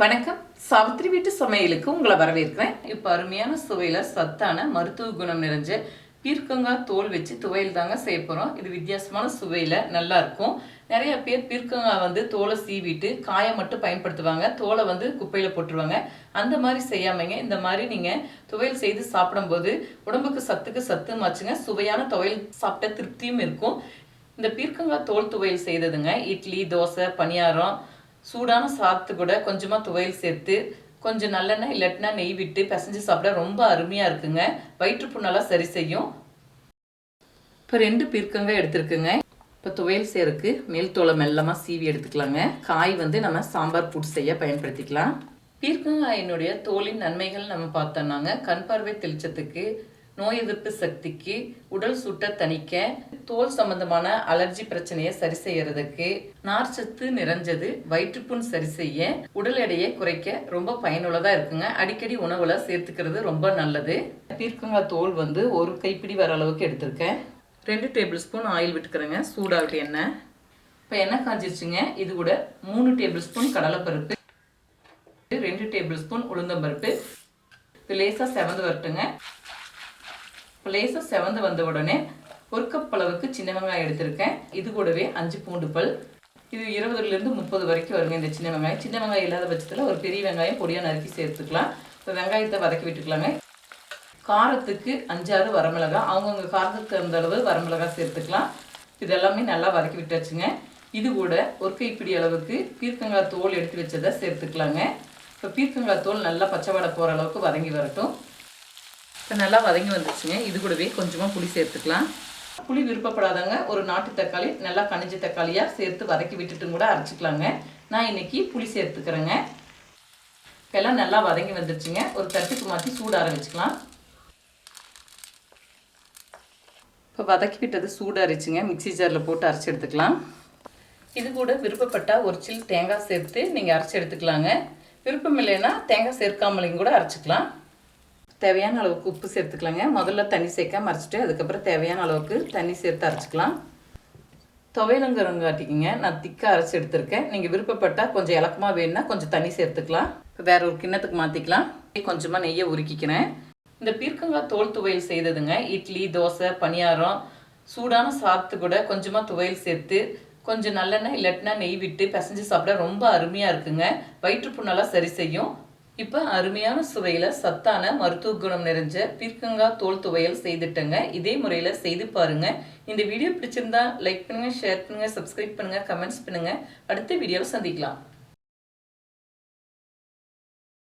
வணக்கம். சாவித்திரி வீட்டு சமையலுக்கு உங்களை வரவேற்கிறேன். இப்போ அருமையான சுவையில் சத்தான மருத்துவ குணம் நிறைஞ்ச பீர்க்கங்காய் தோல் வச்சு துவையல் தாங்க செய்ய போகிறோம் இது வித்தியாசமான சுவையில் நல்லா இருக்கும். நிறைய பேர் பீர்க்கங்காய் வந்து தோலை சீவிட்டு காயை மட்டும் பயன்படுத்துவாங்க. தோலை வந்து குப்பையில் போட்டுருவாங்க. அந்த மாதிரி செய்யாமங்க. இந்த மாதிரி நீங்கள் துவையல் செய்து சாப்பிடும்போது உடம்புக்கு சத்துக்கு சத்து மாச்சுங்க சுவையான துவையல் சாப்பிட்ட திருப்தியும் இருக்கும். இந்த பீர்க்கங்காய் தோல் துவையல் செய்ததுங்க. இட்லி தோசை பணியாரம் சூடான சாத்து கூட கொஞ்சமாக துவையல் சேர்த்து கொஞ்சம் நல்லெண்ணெய் இல்லாட்டினா நெய் விட்டு பிசைஞ்சு சாப்பிட ரொம்ப அருமையாக இருக்குங்க. வயிற்று புண்ணெல்லாம் சரி செய்யும். இப்போ ரெண்டு பீர்க்கங்க எடுத்துருக்குங்க. இப்போ துவையல் சேருக்கு மேல் தோலை மெல்லமாக சீவி எடுத்துக்கலாங்க. காய் வந்து நம்ம சாம்பார் புட் செய்ய பயன்படுத்திக்கலாம். பீர்க்கங்காயினுடைய தோலின் நன்மைகள் நம்ம பார்த்தோம்னாங்க. கண் பார்வை தெளிச்சத்துக்கு நோய் எதிர்ப்பு சக்திக்கு உடல் சுட்ட தணிக்க தோல் சம்பந்தமான அலர்ஜி பிரச்சனையை சரி செய்யறதுக்கு நார்ச்சத்து நிறைஞ்சது வயிற்றுப்புண் சரி செய்ய உடல் எடையை குறைக்க ரொம்ப பயனுள்ளதா இருக்குங்க. அடிக்கடி உணவுல சேர்த்துக்கிறது ரொம்ப நல்லது. பீர்க்கங்காய் தோல் வந்து ஒரு கைப்பிடி வர அளவுக்கு எடுத்திருக்கேன். ரெண்டு டேபிள் ஸ்பூன் ஆயில் விட்டுக்கிறேங்க சூடாகட்டு எண்ணெய். இப்போ எண்ணெய் காஞ்சிருச்சுங்க இது கூட மூணு டேபிள் ஸ்பூன் கடலைப்பருப்பு ரெண்டு டேபிள் ஸ்பூன் உளுந்தம்பருப்பு. இது லேசாக செவந்து வரட்டுங்க. இப்போ லேசாக செவந்து வந்த உடனே ஒரு கப் அளவுக்கு சின்ன வெங்காயம் எடுத்திருக்கேன். இது கூடவே அஞ்சு பூண்டு பல். இது இருபதுலேருந்து முப்பது வரைக்கும் வருங்க இந்த சின்ன வெங்காயம். சின்ன வெங்காயம் இல்லாத பட்சத்தில் ஒரு பெரிய வெங்காயம் பொடியாக நறுக்கி சேர்த்துக்கலாம். இப்போ வெங்காயத்தை வதக்கி விட்டுக்கலாங்க. காரத்துக்கு அஞ்சாறு வரமிளகாய் அவங்கவுங்க காரத்துக்கு தகுந்த அளவு வரமிளகாய் சேர்த்துக்கலாம். இதெல்லாமே நல்லா வதக்கி விட்டாச்சுங்க. இது கூட ஒரு கைப்பிடி அளவுக்கு பீர்க்கங்காய் தோல் எடுத்து வச்சதை சேர்த்துக்கலாங்க. இப்போ பீர்க்கங்காய் தோல் நல்லா பச்சைவாடை போகிற அளவுக்கு வதங்கி வரட்டும். இப்போ நல்லா வதங்கி வந்துச்சுங்க இது கூடவே கொஞ்சமாக புளி சேர்த்துக்கலாம். புளி விருப்பப்படாதவங்க ஒரு நாட்டு தக்காளி நல்லா கனிஞ்ச தக்காளியாக சேர்த்து வதக்கி விட்டுட்டும் கூட அரைச்சிக்கலாங்க. நான் இன்னைக்கு புளி சேர்த்துக்கிறேங்க. இப்போ எல்லாம் நல்லா வதங்கி வந்துருச்சுங்க. ஒரு தட்டுக்கு மாற்றி சூடார ஆரம்பிச்சுக்கலாம் இப்போ வதக்கி விட்டது அரைச்சிங்க. மிக்ஸி ஜாரில் போட்டு அரைச்சி எடுத்துக்கலாம். இது கூட விருப்பப்பட்டால் ஒரு சில் தேங்காய் சேர்த்து நீங்கள் அரைச்சி எடுத்துக்கலாங்க. விருப்பம் இல்லைன்னா தேங்காய் சேர்க்காமலையும் கூட அரைச்சிக்கலாம். தேவையான அளவுக்கு உப்பு சேர்த்துக்கலாங்க. முதல்ல தண்ணி சேர்க்காம மறைச்சிட்டு அதுக்கப்புறம் தேவையான அளவுக்கு தண்ணி சேர்த்து அரைச்சிக்கலாம். துவையலங்கரங்காட்டிக்கிங்க நான் திக்காக அரைச்சி எடுத்திருக்கேன். நீங்கள் விருப்பப்பட்டால் கொஞ்சம் இலக்கமாக வேணும்னா கொஞ்சம் தண்ணி சேர்த்துக்கலாம். இப்போ வேற ஒரு கிண்ணத்துக்கு மாற்றிக்கலாம் கொஞ்சமாக நெய்யை உருக்கிக்கிறேன். இந்த பீர்க்கங்காய் தோல் துவையல் செய்ததுங்க. இட்லி தோசை பணியாரம் சூடான சாத்து கூட கொஞ்சமாக துவையல் சேர்த்து கொஞ்சம் நல்லெண்ணெய் இல்லாட்டினா நெய் விட்டு பிசைஞ்சு சாப்பிட ரொம்ப அருமையாக இருக்குங்க. வயிற்று புண்ணெல்லாம் சரி செய்யும். இப்போ அருமையான சுவையில் சத்தான மருத்துவ குணம் நிறைஞ்ச பீர்க்கங்காய் தோல் துவையல் செய்துட்டேங்க. இதே முறையில் செய்து பாருங்கள் இந்த வீடியோ பிடிச்சிருந்தா லைக் பண்ணுங்கள் ஷேர் பண்ணுங்கள் சப்ஸ்கிரைப் பண்ணுங்கள் கமெண்ட்ஸ் பண்ணுங்கள் அடுத்த வீடியோவில் சந்திக்கலாம்.